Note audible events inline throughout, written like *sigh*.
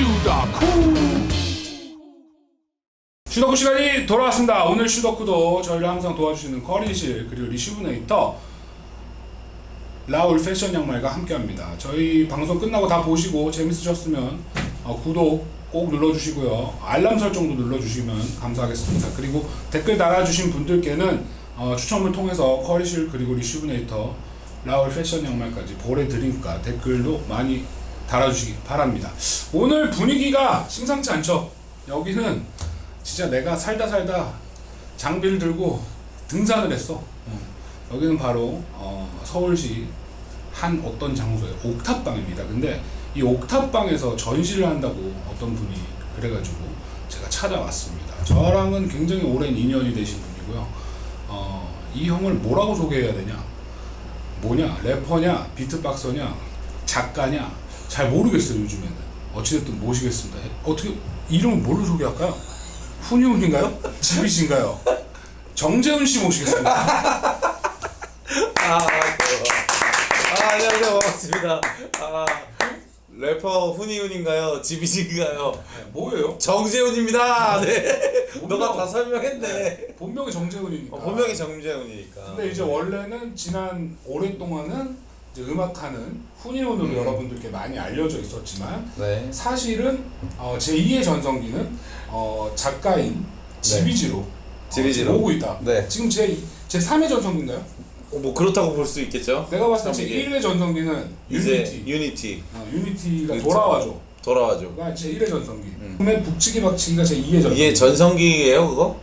슈더쿠 슈더쿠 시간이 돌아왔습니다. 오늘 슈더쿠도 저희를 항상 도와주시는 커리실 그리고 리슈브네이터 라울 패션 양말과 함께합니다. 저희 방송 끝나고 다 보시고 재밌으셨으면 어, 구독 꼭 눌러주시고요. 알람 설정도 눌러주시면 감사하겠습니다. 그리고 댓글 달아주신 분들께는 어, 추첨을 통해서 커리실 그리고 리슈브네이터 라울 패션 양말까지 보내드리니까 댓글도 많이 달아주시기 바랍니다. 오늘 분위기가 심상치 않죠? 여기는 진짜 내가 살다 살다 장비를 들고 등산을 했어. 어. 여기는 바로 어, 서울시 한 어떤 장소에 옥탑방입니다. 근데 이 옥탑방에서 전시를 한다고 어떤 분이 그래가지고 제가 찾아왔습니다. 저랑은 굉장히 오랜 인연이 되신 분이고요. 어, 이 형을 뭐라고 소개해야 되냐? 뭐냐? 래퍼냐? 비트박서냐? 작가냐? 잘 모르겠어요 요즘에는. 어찌됐든 모시겠습니다. 어떻게 이름을 뭘로 소개할까요? 훈이훈인가요? *laughs* 지비신가요? 정재훈 씨 모시겠습니다. 아, 아, 안녕하세요. 반갑습니다. 아, 래퍼 훈이훈인가요? 지비신가요? 뭐예요? 정재훈입니다. 네. 본명- 너가 다 설명했네. 본명이 정재훈이니까. 어, 본명이 정재훈이니까. 근데 이제 원래는 지난 오랫동안은 음악하는 훈이훈으로 음. 여러분들께 많이 알려져 있었지만 네. 사실은 어, 제 2의 전성기는 어, 작가인 지비지로 어, 지비지로. 오고 있다. 네. 지금 제, 제 3의 전성기인가요? 어, 뭐 그렇다고 볼 수 있겠죠. 내가 봤을 때제 이게 1의 전성기는 유니티. 유니티 어, 유니티가 유니티. 돌아와줘. 돌아와죠. 가제 1의 전성기. 음. 그다음에 북치기 박치기가 제 2의 전성기. 이게 전성기예요, 그거?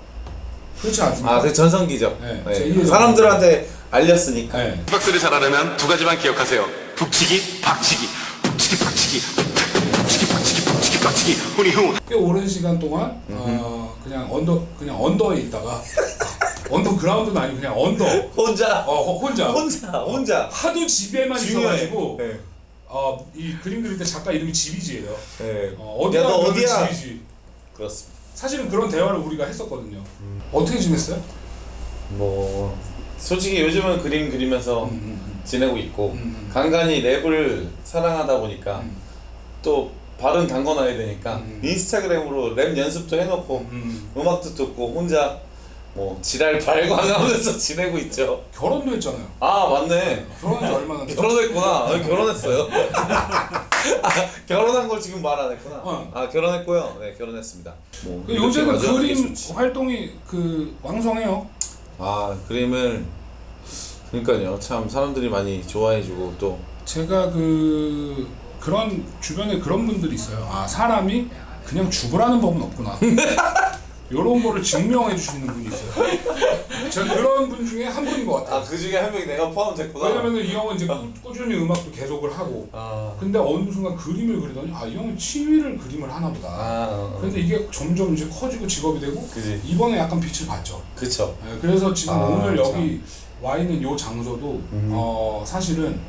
그렇지 않습니까? 아, 그 전성기죠. 네, 네. 제2의 사람들한테 알렸으니까. 네. 박스를 잘하려면 두 가지만 기억하세요. 북치기, 박치기, 북치기, 박치기, 북치기, 박치기, 북치기, 박치기, 훈이훈. 꽤 오랜 시간 동안 어, 그냥 언더 그냥 언더에 있다가 *laughs* 언더 그라운드는 아니고 그냥 언더 혼자, 어 호- 혼자 혼자, 혼자. 하도 집에만 중요해. 있어가지고 네. 어, 이 그림 그릴 때 작가 이름이 지비지예요. 네. 어, 어디야 야, 너 그러면 어디야? 지비지. 그렇습니다. 사실은 그런 대화를 우리가 했었거든요. 어떻게 지냈어요? 뭐 솔직히 요즘은 그림 그리면서 음, 음, 지내고 있고 음, 음. 간간히 랩을 사랑하다 보니까 음. 또 발은 담궈놔야 되니까 음. 인스타그램으로 랩 연습도 해놓고 음. 음악도 듣고 혼자 뭐 지랄 발광하면서 *laughs* 지내고 있죠. 결혼도 했잖아요. 아 맞네. 결혼한 지 얼마나 됐죠? 결혼했구나. 아, 결혼했어요. 아, *laughs* 결혼한 걸 지금 말 안 했구나. 어. 아 결혼했고요. 네 결혼했습니다. 뭐그게 그림. 활동이 그 왕성해요. 아 그림을 그러니까요. 참 사람들이 많이 좋아해주고 또 제가 그 그런 주변에 그런 분들이 있어요. 아 사람이 그냥 죽으라는 법은 없구나. *laughs* 이런 거를 증명해 주시는 분이 있어요. 제가 그런 분 중에 한 분인 것 같아요. 아그 중에 한 명이 내가 포함됐구나. 왜냐면은 이 형은 이제 꾸- 꾸준히 음악도 계속을 하고 아, 근데 어느 순간 그림을 그리더니 아 이 형은 취미를 그림을 하나 보다. 아, 어, 어. 근데 이게 점점 이제 커지고 직업이 되고 그지. 이번에 약간 빛을 봤죠. 그쵸. 네, 그래서 지금 아, 오늘 참. 여기 와 있는 요 장소도 음. 어 사실은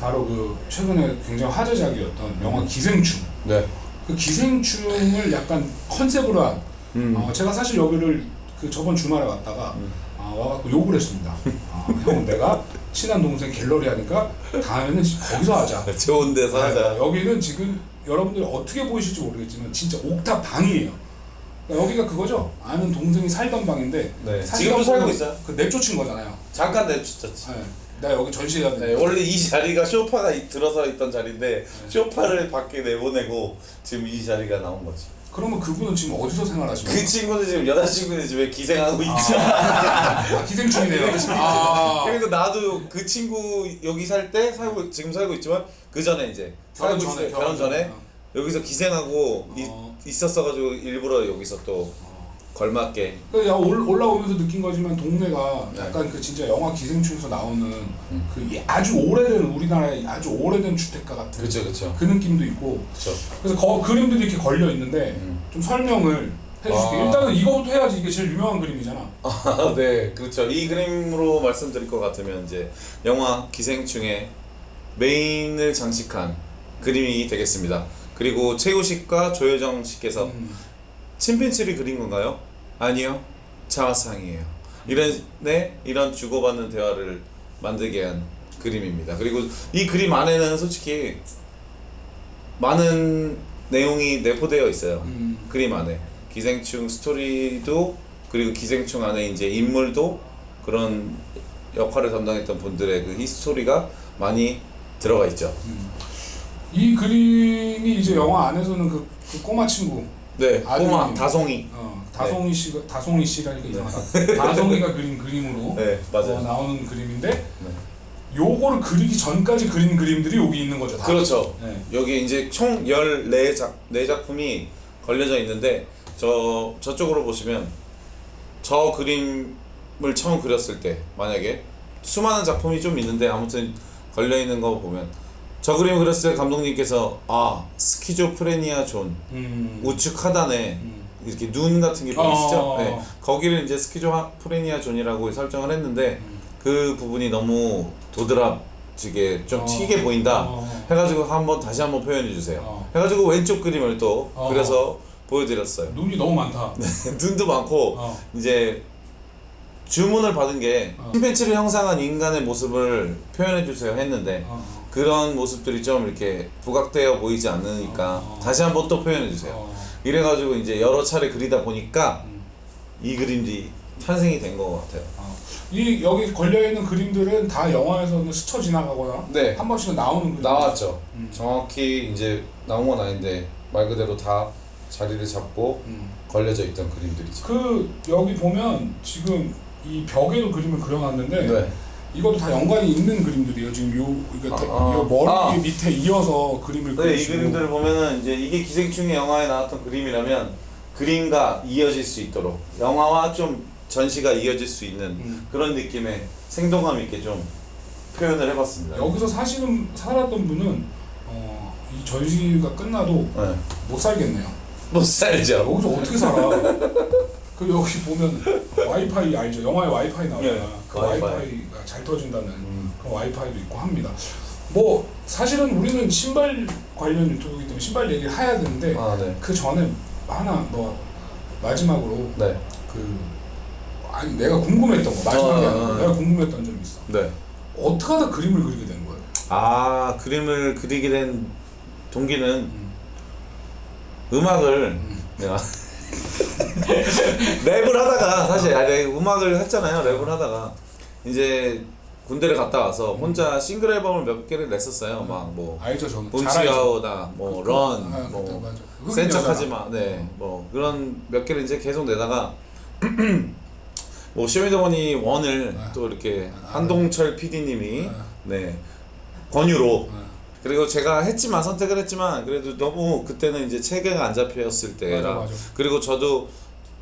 바로 그 최근에 굉장히 화제작이었던 영화 기생충 네. 그 기생충을 약간 컨셉으로 한 음. 어, 제가 사실 여기를 그 저번 주말에 왔다가 음. 아, 와갖고 욕을 했습니다. 아, 형 내가 친한 동생 갤러리 하니까 다음에는 거기서 하자. *laughs* 좋은 데서 하자. 네, 여기는 지금 여러분들이 어떻게 보이실지 모르겠지만 진짜 옥탑 방이에요. 그러니까 여기가 그거죠. 아는 동생이 살던 방인데 네. 지금도 살고 있어요. 그 내쫓은 거잖아요. 잠깐 내쫓았지. 네. 내가 여기 전시해야 돼. 네, 원래 이 자리가 쇼파가 이- 들어서 있던 자리인데 쇼파를 밖에 내보내고 지금 이 자리가 나온 거지. 그러면 그분은 지금 어디서 생활하시는 그 거예요? 친구는 지금 여자친구네 집에 기생하고 있죠. 아, 기생충이네요. 아, 그리고 나도 그 친구 여기 살 때 살고 지금 살고 있지만 그 전에 이제 결혼 살고 전에, 있어요. 결혼 전에 여기서 기생하고 어. 이, 있었어가지고 일부러 여기서 또 걸맞게 그 야, 올- 올라오면서 느낀 거지만 동네가 네. 약간 그 진짜 영화 기생충에서 나오는 그 이- 아주 오래된 우리나라의 아주 오래된 주택가 같은 그렇죠 그렇죠 그 느낌도 있고 그렇죠. 그래서 거, 그림들이 이렇게 걸려 있는데 음. 좀 설명을 해주실게 아. 일단은 이거부터 해야지 이게 제일 유명한 그림이잖아. *laughs* 아, 네, 그렇죠. 이 그림으로 말씀드릴 것 같으면 이제 영화 기생충의 메인을 장식한 그림이 되겠습니다. 그리고 최우식과 조효정 씨께서 음. 침팬지를 그린 건가요? 아니요, 자화상이에요. 이런 네 이런 주고받는 대화를 만들게 한 그림입니다. 그리고 이 그림 안에는 솔직히 많은 내용이 내포되어 있어요. 음. 그림 안에 기생충 스토리도 그리고 기생충 안에 이제 인물도 그런 역할을 담당했던 분들의 그 히스토리가 많이 들어가 있죠. 이 그림이 이제 영화 안에서는 그, 그 꼬마 친구 네, 아드님. 꼬마 다송이. 어, 다송이 씨가 다송이 씨라니까 이상하다. *laughs* 다송이가 그린 그림으로 네, 맞아요. 어, 나오는 그림인데 요거를 그리기 전까지 그린 그림들이 여기 있는 거죠. 다. 그렇죠. 네. 여기 이제 총 14작, 4작품이 걸려져 있는데 저 저쪽으로 보시면 저 그림을 처음 그렸을 때 만약에 수많은 작품이 좀 있는데 아무튼 걸려 있는 거 보면 저 그림 그렸을 때 감독님께서 아 스키조프레니아 존 음. 우측 하단에 음. 이렇게 눈 같은 게 보이시죠? 어. 네. 거기를 이제 스키조프레니아 존이라고 설정을 했는데 음. 그 부분이 너무 도드랍지게 좀 어. 튀게 보인다. 어. 해가지고 한번 다시 한번 표현해 주세요. 어. 해가지고 왼쪽 그림을 또 어. 그려서 보여드렸어요. 눈이 너무 많다. *laughs* 눈도 많고 어. 이제 주문을 받은 게 어. 침팬치를 형상한 인간의 모습을 표현해 주세요 했는데 어. 그런 모습들이 좀 이렇게 부각되어 보이지 않으니까 어. 다시 한번 또 표현해 주세요. 어. 이래가지고 이제 여러 차례 그리다 보니까 음. 이 그림들이 탄생이 된 것 같아요. 어. 이 여기 걸려 있는 그림들은 다 영화에서는 스쳐 지나가거나 네. 한 번씩은 나오는 그림. 나왔죠. 음. 정확히 이제 나온 건 아닌데 말 그대로 다 자리를 잡고 음. 걸려져 있던 그림들이죠. 그 여기 보면 지금 이 벽에도 그림을 그려놨는데 네. 이것도 다 연관이 있는 그림들이에요. 지금 요 이거 대- 아, 아. 요 머리 아. 밑에 이어서 그림을 네, 이 그리시고 그림들을 보면은 이제 이게 기생충의 영화에 나왔던 그림이라면 그림과 이어질 수 있도록 영화와 좀 전시가 이어질 수 있는 음. 그런 느낌의 생동감 있게 좀 표현을 해봤습니다. 여기서 사시는 살았던 분은 어, 이 전시가 끝나도 네. 못 살겠네요. 못 살죠. 여기서 어떻게 살아? 그 여기 보면 와이파이 알죠? 영화에 와이파이 나오잖아. 네, 그 와이파이. 와이파이가 잘 터진다는 음. 그런 와이파이도 있고 합니다. 뭐 사실은 우리는 신발 관련 유튜브이기 때문에 신발 얘기를 해야 되는데 아 네. 그 전에 하나 뭐 마지막으로 네. 그 아니 내가 궁금했던 거 마지막에 어, 어, 어. 내가 궁금했던 점이 있어. 네. 어떻게 하다 그림을 그리게 된 거예요? 아 그림을 그리게 된 동기는 음. 음악을 내가 랩을 하다가 사실 아니, 내가 음악을 했잖아요 랩을 하다가 이제 군대를 갔다 와서 혼자 싱글 앨범을 몇 개를 냈었어요 막뭐 알죠 저는 잘 알죠. 본치아오다 그- 뭐 그- 런 아, 뭐 그때 맞아. 흑인 센 여자가. 척하지마 네 뭐 그런 몇 개를 이제 계속 내다가 *clears throat* 뭐 쇼미더머니 원을 아. 또 이렇게 아, 한동철 PD님이 아. 네 권유로 아, 그리고 제가 했지만 선택을 했지만 그래도 너무 그때는 이제 체계가 안 잡혔을 때라 맞아, 맞아. 그리고 저도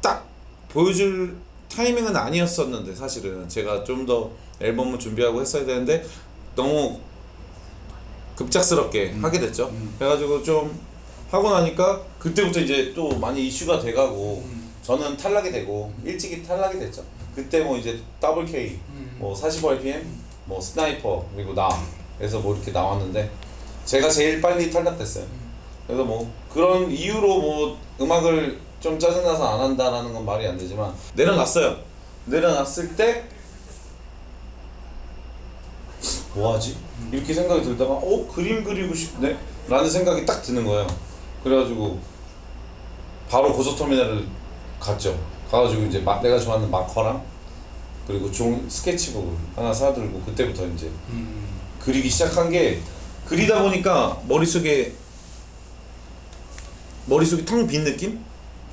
딱 보여줄 타이밍은 아니었었는데 사실은 제가 좀 더 앨범을 준비하고 했어야 되는데 너무 급작스럽게 음. 하게 됐죠 음. 그래가지고 좀 하고 나니까 그때부터 이제 또 많이 이슈가 돼가고 음. 저는 탈락이 되고 일찍이 탈락이 됐죠 그때 뭐 이제 더블 K 음. 뭐 45rpm, 뭐 스나이퍼 그리고 나 그래서 뭐 이렇게 나왔는데 제가 제일 빨리 탈락됐어요. 그래서 뭐 그런 이유로 뭐 음악을 좀 짜증나서 안 한다라는 건 말이 안 되지만 내려놨어요. 내려놨을 때 뭐하지? 이렇게 생각이 들다가 어 그림 그리고 싶네 라는 생각이 딱 드는 거예요. 그래가지고 바로 고속터미널을 갔죠. 가가지고 이제 마, 내가 좋아하는 마커랑 그리고 종 스케치북을 하나 사들고 그때부터 이제 음. 그리기 시작한 게 그리다 보니까 머릿속에 머릿속이 텅 빈 느낌?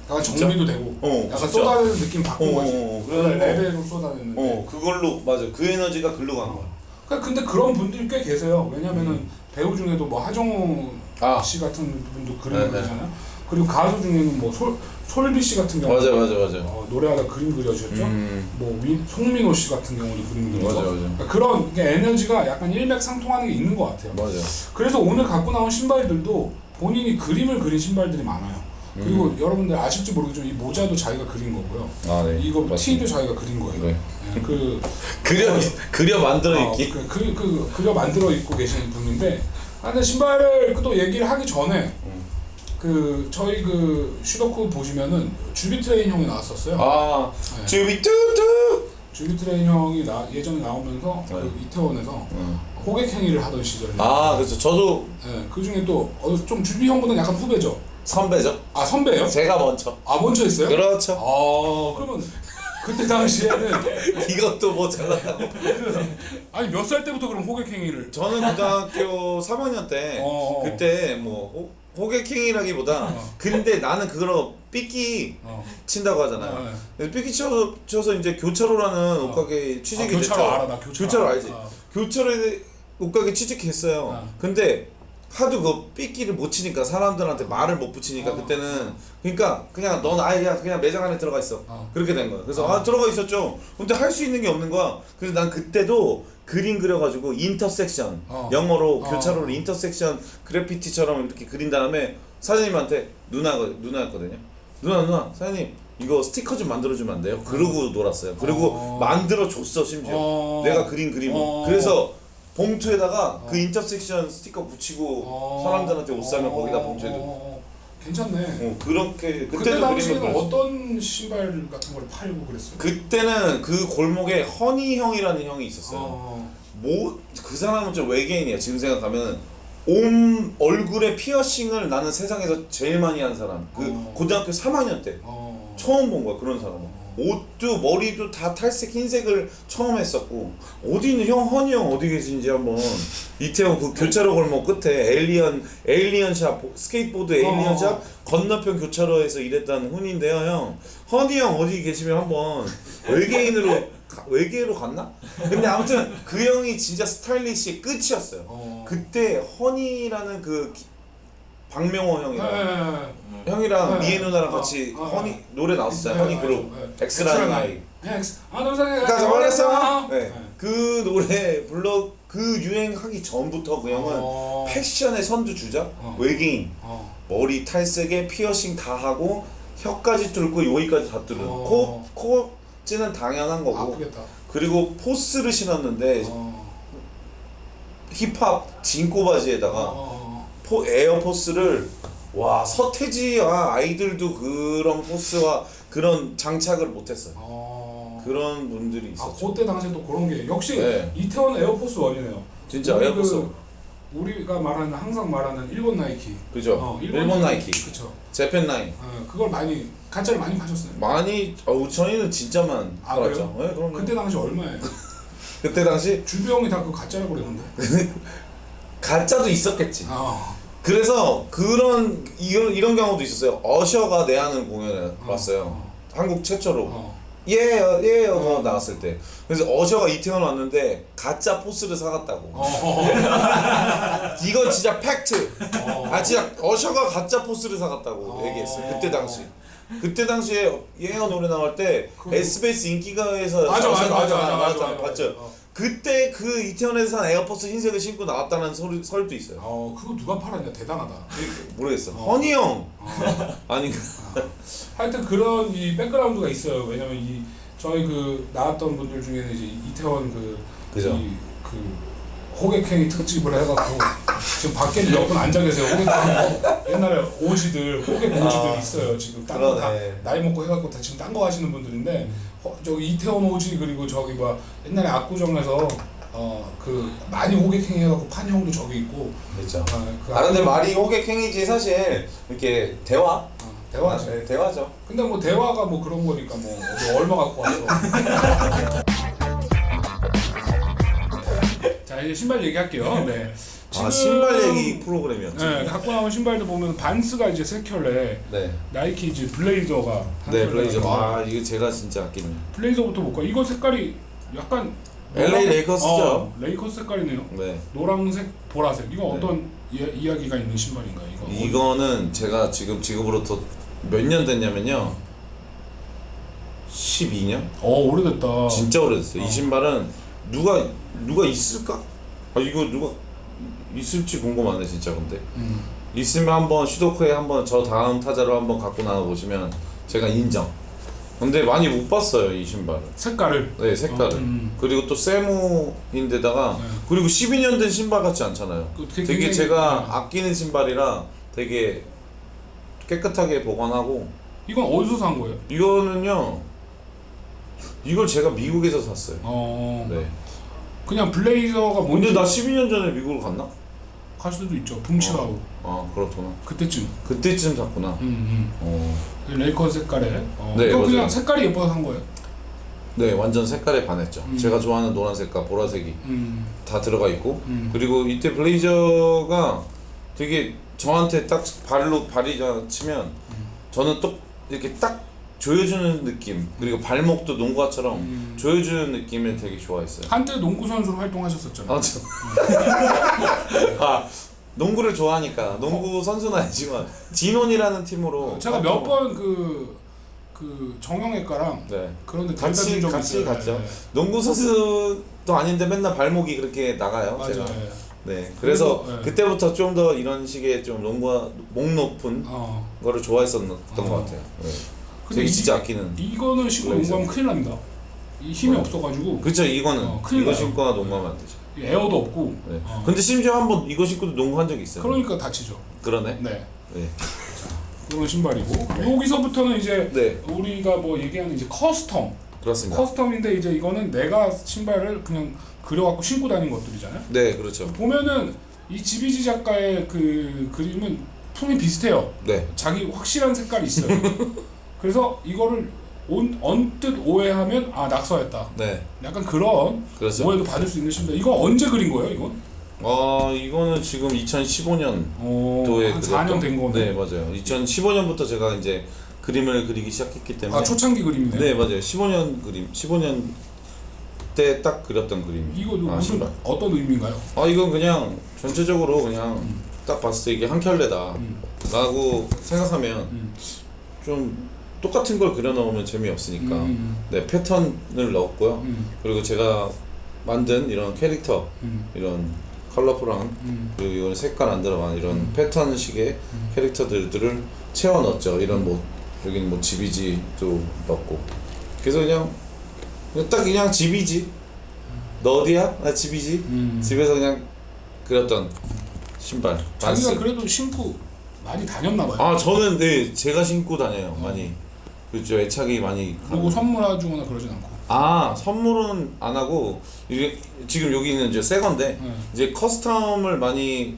약간 정리도 되고 어, 약간 진짜. 쏟아내는 느낌 바꾼 어, 거지. 어, 어. 그걸 그래서 레벨로 쏟아냈는데. 어 그걸로 맞아 그 에너지가 글로 간 거야. 그러니까 근데 그런 분들이 꽤 계세요. 왜냐면은 배우 중에도 뭐 하정우 아. 씨 같은 분도 그림 네, 네. 그리잖아요. 그리고 가수 중에는 뭐 솔, 솔비 씨 같은 경우 맞아 맞아 맞아. 어, 노래하다 그림 그려주셨죠. 음. 뭐 윈, 송민호 씨 같은 경우도 그림 그리죠. 맞아, 맞아. 그러니까 그런 이게 에너지가 약간 일맥상통하는 게 있는 것 같아요. 맞아. 그래서 오늘 갖고 나온 신발들도 본인이 그림을 그린 신발들이 많아요. 그리고 음. 여러분들 아실지 모르겠지만 이 모자도 자기가 그린 거고요. 아 네. 이거 맞습니다. 티도 자기가 그린 거예요. 네. 네, 그 *laughs* 그려 그려 만들어 어, 있기. 그, 그, 그, 그려 만들어 입고 계시는 분인데 아, 근데 신발을 또 얘기를 하기 전에 음. 그 저희 그 슈더쿠 보시면은 주비 트레인 형이 나왔었어요. 아 네. 주비 뚜뚜. 주비 트레인 형이 나, 예전에 나오면서 네. 그 이태원에서 음. 어, 호객 행위를 하던 시절에. 아 그렇죠. 저도 예, 그 중에 또좀 주비 형보다는 약간 후배죠. 선배죠. 아 선배예요? 제가 먼저. 아 먼저 했어요? 그렇죠. 아 그러면 그때 당시에는 *laughs* 이것도 뭐 잘났다고. *laughs* 아니 몇 살 때부터 그럼 호객 행위를? 저는 고등학교 3학년 때 어. 그때 뭐 호, 호객행위라기보다 어. 근데 나는 그거 삐끼 어. 친다고 하잖아요. 어, 네. 그래서 삐끼 쳐서, 쳐서 이제 교차로라는 옷가게 취직이 아, 교차로 됐죠. 알아, 나 교차로 교차로 알아. 알지. 어. 교차로에 옷가게 취직했어요. 어. 근데 하도 그 삐끼를 못 치니까 사람들한테 말을 못 붙이니까 어. 그때는 그러니까 그냥 넌 아예 그냥, 그냥 매장 안에 들어가 있어. 어. 그렇게 된 거야. 그래서 어. 아 들어가 있었죠. 근데 할 수 있는 게 없는 거야. 그래서 난 그때도 그림 그려가지고 인터섹션 어. 영어로 어. 교차로를 인터섹션 그래피티처럼 이렇게 그린 다음에 사장님한테 누나가 누나였거든요. 누나 누나 사장님 이거 스티커 좀 만들어주면 안 돼요? 그러고 놀았어요. 그리고 어. 만들어 줬어 심지어. 어. 내가 그린 그림을. 어. 그래서 봉투에다가 그 인터섹션 스티커 붙이고 어. 사람들한테 옷 사면 어. 거기다 봉투에 넣고. 어. 괜찮네. 어, 그렇게 그때 그때도 그림을 당시에는 그렸어. 어떤 신발 같은 걸 팔고 그랬어요? 그때는 그 골목에 허니 형이라는 형이 있었어요. 어. 뭐 그 사람은 좀 외계인이야. 지금 생각하면 온 얼굴에 피어싱을 나는 세상에서 제일 많이 한 사람. 그 어. 고등학교 3학년 때 어. 처음 본 거야 그런 사람은. 옷도 머리도 다 탈색 흰색을 처음 했었고 어디 있는 형 허니 형 어디 계신지 한번 이태원 그 교차로 골목 끝에 에일리언 에일리언 샵 스케이트보드 에일리언 어. 샵 건너편 교차로에서 일했다는 훈인데요 형 허니 형 어디 계시면 한번 외계인으로 가- 외계로 갔나? 근데 아무튼 그 형이 진짜 스타일리시의 끝이었어요. 어. 그때 허니라는 그 기- 박명호 네, 형이랑 네, 네. 형이랑 네. 미애 누나랑 같이 어, 어, 허니 노래 나왔었어요. 네, 허니 네, 그룹 네. 엑스라는 아이. 아. 네. 네. 그 노래 불러 그 유행하기 전부터 그 형은 어. 패션의 선두주자 어. 외계인 어. 머리 탈색에 피어싱 다 하고 혀까지 뚫고 여기까지 다 뚫은 어. 코 코찌는 당연한 거고 아프겠다. 그리고 포스를 신었는데 어. 힙합 진꼬 바지에다가 어. 포 에어 포스를 와 서태지와 아이들도 그런 포스와 그런 장착을 못했어요. 어. 그런 분들이 아, 있었죠. 그때 당시에 또 그런 게 역시 네. 이태원 에어포스 원이네요. 진짜 우리 에어 포스 그, 우리가 말하는 항상 말하는 일본 나이키. 그죠? 어, 일본, 나이키, 그렇죠. 재팬 나이 어, 그걸 많이 가짜를 많이 파셨어요. 많이 어 저희는 진짜만 아, 팔았죠. 네, 그럼 그때 당시 얼마예요? *laughs* 그때 당시 주비 형이 다 그 가짜라고 그랬는데. *laughs* 가짜도 있었겠지. 아. 그래서 그런 이런 이런 경우도 있었어요. 어셔가 내하는 왔어요. 어. 한국 최초로. 어. 예요 예요 어. 나왔을 때. 그래서 어셔가 이태원 왔는데 가짜 포스를 사갔다고. 어. *laughs* 이거 진짜 팩트. 어. 아 진짜 어셔가 가짜 포스를 사갔다고 어. 얘기했어요. 그때 당시. 그때 당시에 예어 노래 나올 때 그- SBS 인기가에서 맞아 맞아 어셔가 맞아 맞아 맞아. 나왔잖아. 봤죠? 어. 그때 그 이태원에서 산 에어포스 흰색을 신고 나왔다는 소리, 설도 있어요. 어, 그거 누가 팔았냐 대단하다. 모르겠어. 어. 허니 형 어. 아니 *laughs* 하여튼 그런 이 백그라운드가 있어요. 왜냐면 이 저희 그 나왔던 분들 중에는 이제 이태원 그, 그죠. 이, 그 호객행위 특집을 해갖고 지금 밖에 몇분 앉아 계세요. 호객행위 옛날에 오지들 호객 오지들 아, 있어요. 지금 딴거 다 그러네. 나이 먹고 해갖고 다 지금 딴 거 하시는 분들인데 어, 저기 이태원 오지 그리고 저기 뭐 옛날에 압구정에서 어 그 많이 호객행위 해갖고 판 형도 저기 있고 그렇죠. 어, 그 아 근데 압구정- 말이 호객행위지 사실 이렇게 대화 어, 대화지. 네, 대화죠. 근데 뭐 대화가 뭐 그런 거니까 뭐 어디 얼마 갖고 왔어. *laughs* 자 이제 신발 얘기할게요. 네. 아 신발 얘기 프로그램이었죠. 네, 갖고 나온 신발도 보면 반스가 이제 세 켤레, 네. 나이키 이제 블레이저가 한 네 켤레 블레이저. 아 이거 제가 진짜 아끼는. 블레이저부터 볼까? 이거 색깔이 약간 LA 노랑- 레이커스죠? 어, 레이커스 색깔이네요. 네. 노란색, 보라색. 이거 네. 어떤 이, 이야기가 있는 신발인가요? 이거. 이거는 제가 지금 지금으로부터 몇 년 됐냐면요. 12년? 어 오래됐다. 진짜 오래됐어요. 어. 이 신발은 누가 누가 있을까? 아 이거 누가 있을지 궁금하네 진짜 근데 음. 있으면 한번 슈도크에 한번 저 다음 타자로 한번 갖고 나와 보시면 제가 인정. 근데 많이 못 봤어요 이 신발을. 색깔을. 네 색깔을. 어, 음. 그리고 또 세무인데다가 네. 그리고 12년 된 신발 같지 않잖아요. 그 되게 되게 제가 네. 아끼는 신발이라 되게 깨끗하게 보관하고 이건 어디서 산 거예요? 이거는요 이걸 제가 미국에서 샀어요. 어. 네. 그냥 블레이저가 근데 뭔지 나 12년 전에 미국을 갔나? 갈 수도 있죠. 붕치하고 아 그렇구나. 그때쯤. 그때쯤 샀구나. 음, 어. 음. 레이커 색깔에. 어. 네, 이거 맞아요. 그냥 색깔이 예뻐서 산 거예요. 네 완전 색깔에 반했죠. 음. 제가 좋아하는 노란색과 보라색이 음. 다 들어가 있고 음. 그리고 이때 블레이저가 되게 저한테 딱 발로 발이 저 치면 저는 또 이렇게 딱 조여주는 느낌 그리고 발목도 농구화처럼 음. 조여주는 느낌을 되게 좋아했어요. 한때 농구 선수로 활동하셨었잖아요. 아, 저... *laughs* 아 농구를 좋아하니까 농구 선수는 아니지만 진원이라는 팀으로 제가 몇 활동을- 번 그, 그 정형외과랑 네. 그런데 데려다 같이 준 적이 같이 있어요. 갔죠. 네. 농구 선수도 아닌데 맨날 발목이 그렇게 나가요. 맞아요. 제가. 네. 네. 그래서 그리고, 네. 그때부터 좀 더 이런 식의 좀 농구와 목 높은 어. 거를 좋아했었던 어. 것 같아요. 네. 이- 진짜 아끼는. 이거는 신고 블레이저. 농구하면 큰일 납니다. 이 힘이 없어가지고 그렇죠. 이거는 어, 큰일 이거 나요. 신고 농구하면 안 되죠. 이 에어도 없고. 네. 어. 근데 심지어 한 번 이거 신고도 농구한 적이 있어요. 그러니까 다치죠. 그러네. 네. 네. 그런 신발이고 여기서부터는 이제 네. 우리가 뭐 얘기하는 이제 커스텀 그렇습니다. 커스텀인데 이제 이거는 내가 신발을 그냥 그려갖고 신고 다니는 것들이잖아요. 네, 그렇죠. 보면은 이 지비지 작가의 그 그림은 품이 비슷해요. 네. 자기 확실한 색깔이 있어요. *laughs* 그래서 이거를 온, 언뜻 오해하면 아 낙서했다. 네. 약간 그런 그렇죠. 오해도 받을 수 있는 신발. 이거 언제 그린 거예요? 이건? 어, 이거는 지금 2015년 어, 도에 한 4년 된 거네. 네, 맞아요. 2015년부터 제가 이제 그림을 그리기 시작했기 때문에 아 초창기 그림이네. 네, 맞아요. 15년 그림. 15년 때 딱 그렸던 그림. 이거 아, 무슨 신발. 어떤 의미인가요? 아, 이건 그냥 전체적으로 그냥 딱 봤을 때 이게 한 켤레다. 음. 라고 생각하면 음. 좀 똑같은 걸 그려 넣으면 재미없으니까 음. 네, 패턴을 넣었고요. 음. 그리고 제가 만든 이런 캐릭터, 음. 이런 컬러풀한 음. 그리고 이건 색깔 안 들어간 이런 패턴식의 캐릭터들을 채워 넣었죠. 이런 뭐 여기는 뭐 지비지도 넣고. 그래서 그냥 그냥 딱 그냥 지비지. 너 어디야? 나 지비지. 음. 집에서 그냥 그렸던 신발. 자기가 반스. 그래도 신고 많이 다녔나 봐요. 아 저는 네 제가 신고 다녀요 많이. 그렇죠 애착이 많이. 누구 선물해주거나 그러진 않고. 아 선물은 안 하고 이게 지금 여기는 이제 새 건데 네. 이제 커스텀을 많이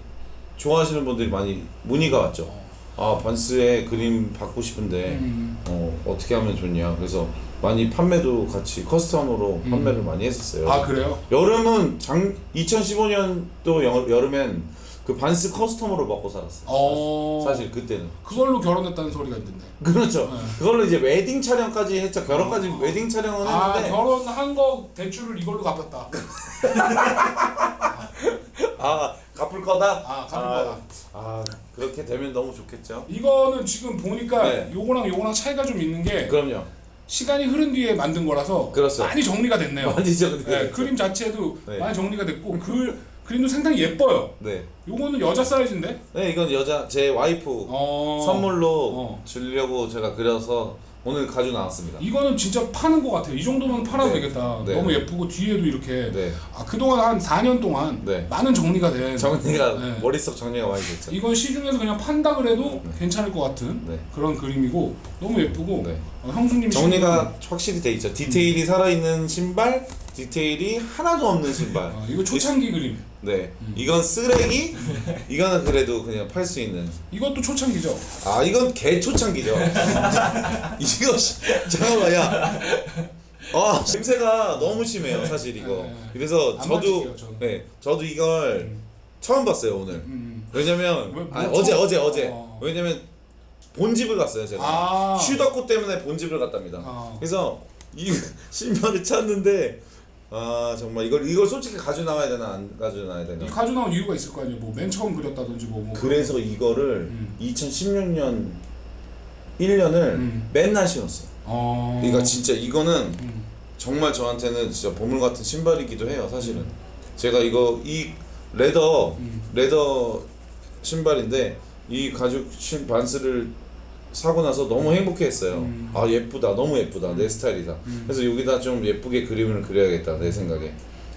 좋아하시는 분들이 많이 문의가 왔죠. 아 반스에 그림 받고 싶은데 음. 어, 어떻게 하면 좋냐. 그래서 많이 판매도 같이 커스텀으로 음. 판매를 많이 했었어요. 아 그래요? 여름은 장 2015년도 여, 여름엔 그 반스 커스텀으로 먹고 살았어요. 어. 사실 그때는. 그걸로 결혼했다는 소리가 있던데. *laughs* 그렇죠. 네. 그걸로 이제 웨딩 촬영까지 했죠. 결혼까지 웨딩 촬영은 아 했는데 결혼한 거 대출을 이걸로 갚았다. *laughs* 아 갚을 거다. 아 갚을 거다. 아 그렇게 되면 너무 좋겠죠. 이거는 지금 보니까 네. 요거랑 요거랑 차이가 좀 있는 게 그럼요. 시간이 흐른 뒤에 만든 거라서 그렇죠. 많이 정리가 됐네요. 많이 정리가 네, 됐죠. 그림 자체도 네. 많이 정리가 됐고 그 그림도 상당히 예뻐요. 네. 요거는 여자 사이즈인데. 네 이건 여자 제 와이프 어. 선물로 어. 주려고 제가 그려서 오늘 가져 나왔습니다. 이거는 진짜 파는 것 같아요. 이 정도면 팔아도 네. 되겠다. 네. 너무 예쁘고 뒤에도 이렇게. 네. 아 그동안 한 4년 동안 네. 많은 정리가 된. 정리가 네. 머릿속 정리가 많이 됐죠. 이건 시중에서 그냥 판다 그래도 괜찮을 것 같은 네. 그런 그림이고 너무 예쁘고 네. 어, 형수님 정리가 확실히 돼 있죠. 디테일이 살아 있는 신발, 디테일이 하나도 없는 신발. 어, 이거 초창기 그림. 네. 음. 이건 쓰레기. 이거는 그래도 그냥 팔 수 있는. 이것도 초창기죠. 아 이건 개 초창기죠. *laughs* 이거 씨, 잠깐만 야. 아 냄새가 너무 심해요 사실 이거. 네. 그래서 안 저도 맞을게요, 저는. 네 저도 이걸 처음 봤어요 오늘. 음. 왜냐면 왜, 뭐 아니, 처음- 어제 어제 어제 어. 왜냐면 본집을 갔어요 제가. 아. 슈더코 때문에 본집을 갔답니다. 아. 그래서 이 *laughs* 신발을 찾는데 아 정말 이걸 이걸 솔직히 가져 나와야 되나 안 가져 나와야 되나. 이 가져 나온 이유가 있을 거 아니에요. 뭐 맨 처음 그렸다든지 뭐. 뭐 그래서 이거를 음. 2016년 1년을 음. 맨날 신었어요. 어. 그러니까 진짜 이거는 음. 정말 저한테는 진짜 보물 같은 신발이기도 해요. 사실은 제가 이거 이 레더 음. 레더 신발인데 이 가죽 신 반스를 사고 나서 너무 행복해했어요. 음. 아 예쁘다, 너무 예쁘다, 내 스타일이다. 그래서 여기다 좀 예쁘게 그림을 그려야겠다 내 생각에.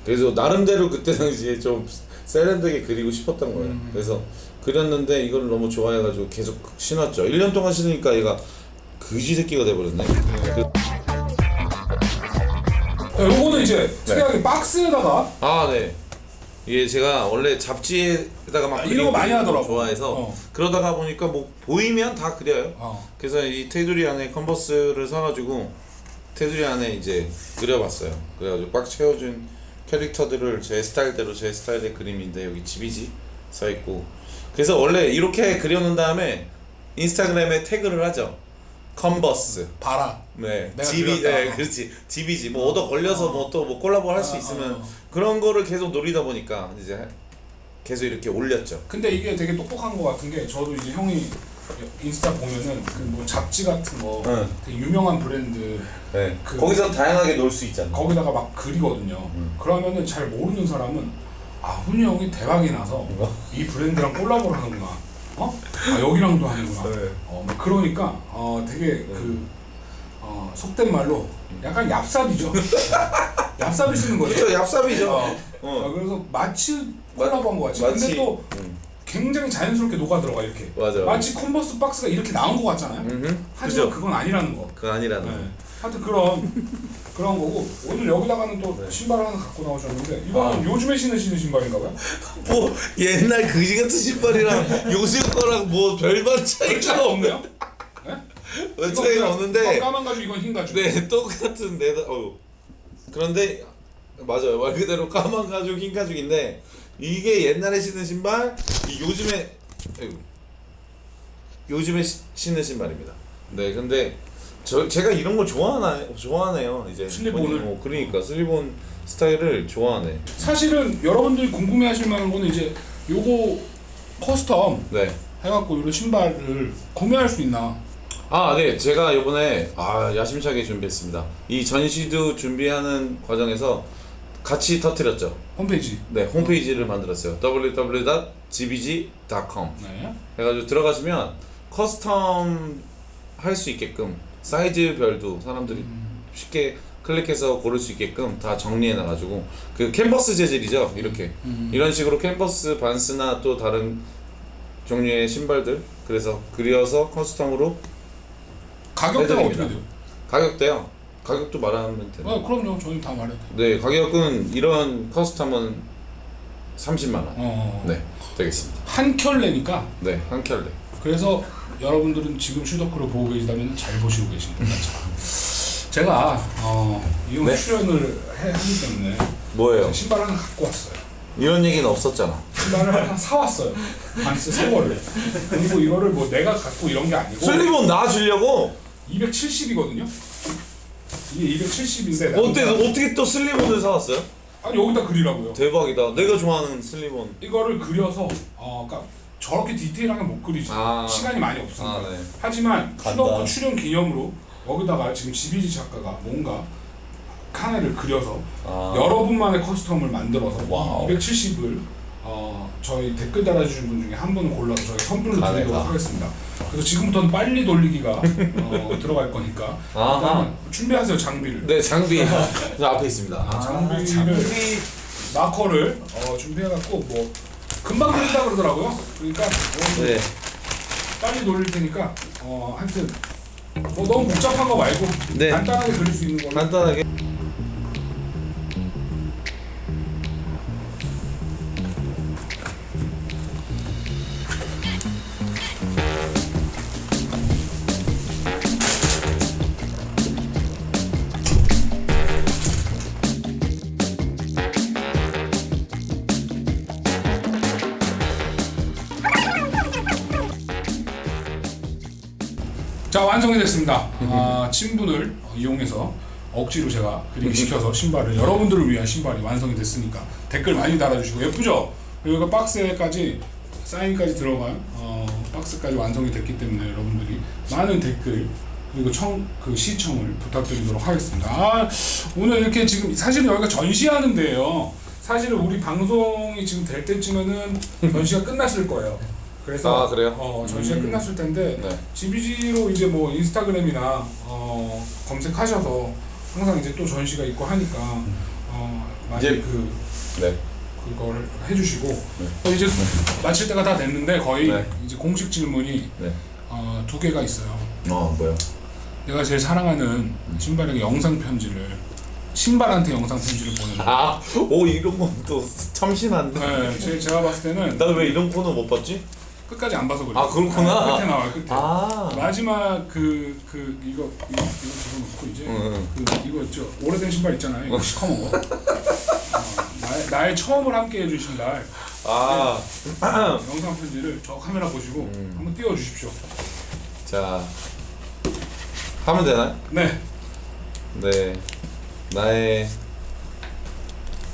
그래서 나름대로 그때 당시에 좀 세련되게 그리고 싶었던 거예요. 음. 그래서 그렸는데 이걸 너무 좋아해가지고 계속 신었죠. 1년 동안 신으니까 얘가 그지 새끼가 돼버렸네. 그- 자, 요거는 이제 특이하게 박스에다가 아, 네. 이게 제가 원래 잡지에다가 막 아, 이런 거 많이 하더라고. 좋아해서 어. 그러다가 보니까 뭐 보이면 다 그려요. 어. 그래서 이 테두리 안에 컨버스를 사가지고 테두리 안에 이제 그려봤어요. 그래가지고 꽉 채워준 캐릭터들을 제 스타일대로 제 스타일의 그림인데 여기 집이지 써 있고 그래서 원래 이렇게 그려놓은 다음에 인스타그램에 태그를 하죠. 컨버스. 봐라. 네, 내가 집이. 네, 그렇지. 집이지. 뭐 얻어 걸려서 뭐 또 뭐 콜라보 할수 어, 있으면 어. 그런 거를 계속 노리다 보니까 이제 계속 이렇게 올렸죠. 근데 이게 되게 똑똑한 거 같은 게 저도 이제 형이 인스타 보면은 그 뭐 잡지 같은 거 응. 되게 유명한 브랜드 네. 그- 거기서 다양하게 놀 수 있잖아. 거기다가 막 그리거든요. 음. 그러면은 잘 모르는 사람은 아 훈이 형이 대박이 나서 이 브랜드랑 콜라보를 하는구나. 어? 아 여기랑도 하는구나. 네. 어, 막 그러니까 어 되게 그 어, 속된 말로 약간 얍삽이죠. *laughs* 얍삽을 쓰는 거죠. 그렇죠. 얍삽이죠. 어. 어. 어, 그래서 마치 콜라보한 것 같이. 근데 또 음. 굉장히 자연스럽게 녹아 들어가 이렇게. 맞아. 마치 컨버스 박스가 이렇게 나온 것 같잖아요. 음. 하지만 그죠. 그건 아니라는 거. 그거 아니라는 거. 네. 하여튼 그런 그런 거고 오늘 여기다가는 또 네. 신발 하나 갖고 나오셨는데 이거는 아. 요즘에 신으시는 신발인가봐요. *laughs* 뭐 옛날 그지 같은 신발이랑 *laughs* 요즘 거랑 뭐 별반 차이가 차이가 없네요. 네? 별 차이가 그냥 없는데 까만 가죽 이건 흰 가죽. 네 똑같은 네다 어 그런데 맞아요 말 그대로 까만 가죽 흰 가죽인데 이게 옛날에 신는 신발 이 요즘에 아이고, 요즘에 시- 신는 신발입니다 네 근데 저 제가 이런 걸 좋아하나 좋아하네요 이제 슬리본을? 어, 그러니까 슬리본 스타일을 좋아하네 사실은 여러분들이 궁금해하실 만한 거는 이제 요거 커스텀 네 해갖고 이런 신발을 구매할 수 있나? 아, 네. 제가 이번에 아, 야심차게 준비했습니다. 이 전시도 준비하는 과정에서 같이 터뜨렸죠. 홈페이지. 네, 홈페이지를 만들었어요. www.gbg.com 네. 해가지고 들어가시면 커스텀 할 수 있게끔 사이즈별도 사람들이 쉽게 클릭해서 고를 수 있게끔 다 정리해 놔가지고 그 캔버스 재질이죠 이렇게 이런 식으로 캔버스 반스나 또 다른 종류의 신발들 그래서 그려서 커스텀으로 가격대가 해드립니다. 어떻게 돼요? 가격대요 가격도 말하면 되나요? 아 그럼요. 저희 다 말해도 돼요. 네 가격은 이런 커스텀은 30만 원 어. 네 되겠습니다 한 켤레니까 네 한 켤레 그래서 여러분들은 지금 슈더크를 보고 계시다면 잘 보시고 계신 겁니다. 제가 어, 이용 네? 출연을 해, 하기 때문에 뭐예요? 신발 하나 갖고 왔어요. 이런 얘기는 없었잖아 신발을 하나 사왔어요. 반스 새 거를. 그리고 이거를 뭐 내가 갖고 이런 게 아니고 슬리본 놔주려고 270이거든요. 이게 270인데 어때 어떻게 또 슬리본을 사왔어요? 아니 여기다 그리라고요. 대박이다 내가 좋아하는 슬리본 이거를 그려서 어, 그러니까 저렇게 디테일하게 못 그리지. 아. 시간이 많이 없으니까. 아, 네. 하지만 간다. 슈더크 출연 기념으로 여기다가 지금 지비지 작가가 뭔가 칸을 그려서 아. 여러분만의 커스텀을 만들어서 와우. 270을 어, 저희 댓글 달아주신 분 중에 한 분을 골라서 저희 선물로 가네, 드리도록 가. 하겠습니다. 그래서 지금부터는 빨리 돌리기가 어, *laughs* 들어갈 거니까 아하. 일단은 준비하세요 장비를. 네 장비 저 앞에 있습니다 아, 장비를 마커를 어, 준비해갖고 뭐 금방 그린다 그러더라고요. 그러니까 어, 네 빨리 돌릴 테니까 어 하여튼 뭐 너무 복잡한 거 말고 네. 간단하게 그릴 수 있는 걸로 간단하게 자 완성이 됐습니다. 아, 친분을 이용해서 억지로 제가 그리기 시켜서 신발을 여러분들을 위한 신발이 완성이 됐으니까 댓글 많이 달아주시고 예쁘죠? 그리고 여기 박스에까지 사인까지 들어간 어, 박스까지 완성이 됐기 때문에 여러분들이 많은 댓글 그리고 청 그 시청을 부탁드리도록 하겠습니다. 아, 오늘 이렇게 지금 사실은 여기가 전시하는 데예요. 사실은 우리 방송이 지금 될 때쯤에는 전시가 끝났을 거예요. 그래서 아, 그래요? 어, 전시가 음. 끝났을 텐데 네. GBG로 이제 뭐 인스타그램이나 어, 검색하셔서 항상 이제 또 전시가 있고 하니까 어, 많이 이제- 그 네 그거를 해주시고 어, 이제 마칠 때가 다 됐는데 거의 네. 이제 공식 질문이 네. 어, 두 개가 있어요. 어 뭐야 내가 제일 사랑하는 신발에게 영상 편지를 신발한테 영상 편지를 보내는. 아, 오 이런 건 또 참신한데. 네, 제, 제가 봤을 때는 나왜 이런 코너 못 봤지? 끝까지 안 봐서 그래요. 아, 그렇구나. 네, 끝에 나와요. 끝에. 아. 마지막 그 그 이거 이거 이거 집어넣고 이제 응, 그 이거 있죠 오래된 신발 있잖아요. 이거 시커먼 거. 어, 나의, 나의 처음을 함께 해주신 날 아, 영상 편지를 저 카메라 보시고 음. 한번 띄워주십시오. 자 하면 되나요? 네. 네, 나의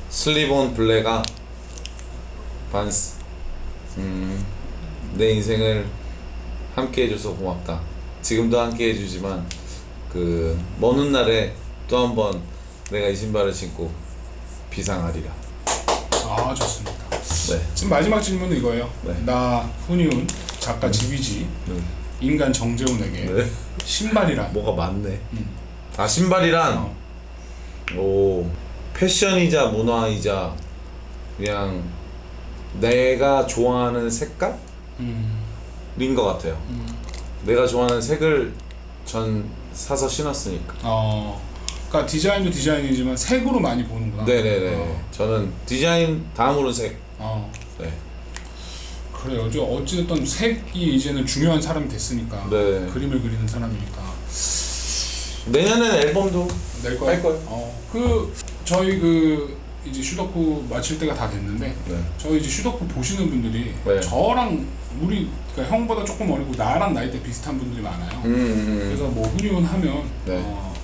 슬리본 블레가 반스. 음, 내 인생을 함께 해줘서 고맙다. 지금도 함께 해주지만 그 먼 훗날에 또 한 번 내가 이 신발을 신고 비상하리라. 아 좋습니다. 네. 지금 마지막 질문은 이거예요. 네. 나 훈이훈 작가 지비지 네. 인간 정재훈에게 네. 신발이란 뭐가 많네. 음. 아 신발이란 어, 오 패션이자 문화이자 그냥 내가 좋아하는 색깔 인 음, 것 같아요. 내가 좋아하는 색을 전 사서 신었으니까. 어, 그러니까 디자인도 디자인이지만 색으로 많이 보는구나. 네네네. 어, 저는 디자인 다음으로 색. 어, 네. 그래요. 저 어찌됐든 색이 이제는 중요한 사람이 됐으니까 네. 그림을 그리는 사람이니까 내년엔 앨범도 낼 거예요. 할 거예요. 어, 그 저희 그 이제 슈더쿠 마칠 때가 다 됐는데 네. 저희 이제 슈더쿠 보시는 분들이 네. 저랑 우리 그러니까 형보다 조금 어리고 나랑 나이대 비슷한 분들이 많아요. 음, 음, 그래서 뭐 훈이훈 하면 네. 어,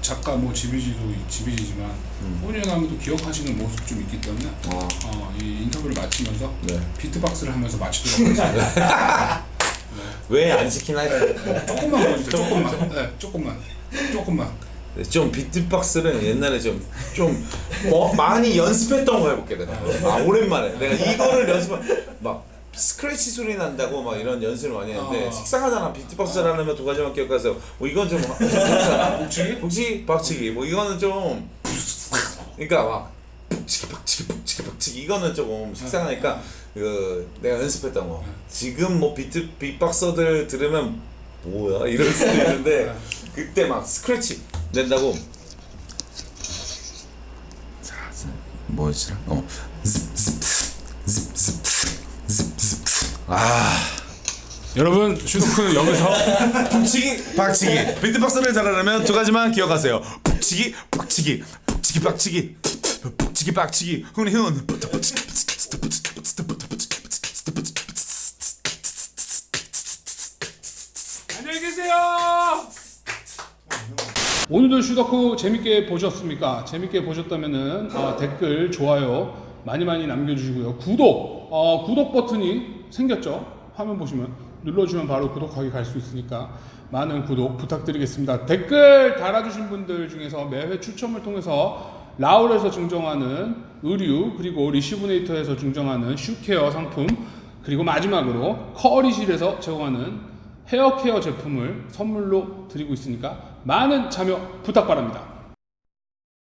작가 뭐 지비지도 지비지지만 음. 훈이훈 하면 또 기억하시는 모습 좀 있기 때문에 아, 어, 이 인터뷰를 마치면서 네. 비트박스를 하면서 마치도록 하겠습니다. *laughs* 왜 안 시키나 했 조금만 보여주세요. 조금만. 네, 조금만. 조금만. 네, 좀 비트박스를 옛날에 좀, 좀, 뭐, 많이 연습했던 거 해볼게, 내가. 아, 오랜만에. 내가 이거를 연습, 막, 스크래치 소리 난다고 막 이런 연습을 많이 했는데, 어. 식상하잖아. 비트박스 잘하려면 두 가지만 기억하세요. 뭐, 이건 좀. 복치기? 북치기, 박치기. 뭐, 이거는 좀, 그러니까 막, 북치기, 박치기, 북치기, 박치기. 이거는 조금 식상하니까, 그, 내가 연습했던 거. 지금 뭐, 비트, 비트박서들 들으면, 뭐야? 이럴 수도 있는데, 그때 막 스크래치 낸다고 자, 자, 뭐였지? 어. 아, 여러분 슈더쿠는 여기서 북치기, 박치기. 비트박스를 잘하려면 두 가지만 기억하세요. 북치기, 박치기, 북치기, 박치기, 북치기, 박치기. 훈훈. 안녕히 계세요. 오늘도 슈더쿠 재밌게 보셨습니까? 재밌게 보셨다면 은 어, 댓글, 좋아요 많이 많이 남겨주시고요. 구독, 어, 구독 버튼이 생겼죠? 화면 보시면 눌러주면 바로 구독하기 갈 수 있으니까 많은 구독 부탁드리겠습니다. 댓글 달아주신 분들 중에서 매회 추첨을 통해서 라울에서 증정하는 의류 그리고 리시브네이터에서 증정하는 슈케어 상품 그리고 마지막으로 커리실에서 제공하는 헤어케어 제품을 선물로 드리고 있으니까 많은 참여 부탁 바랍니다.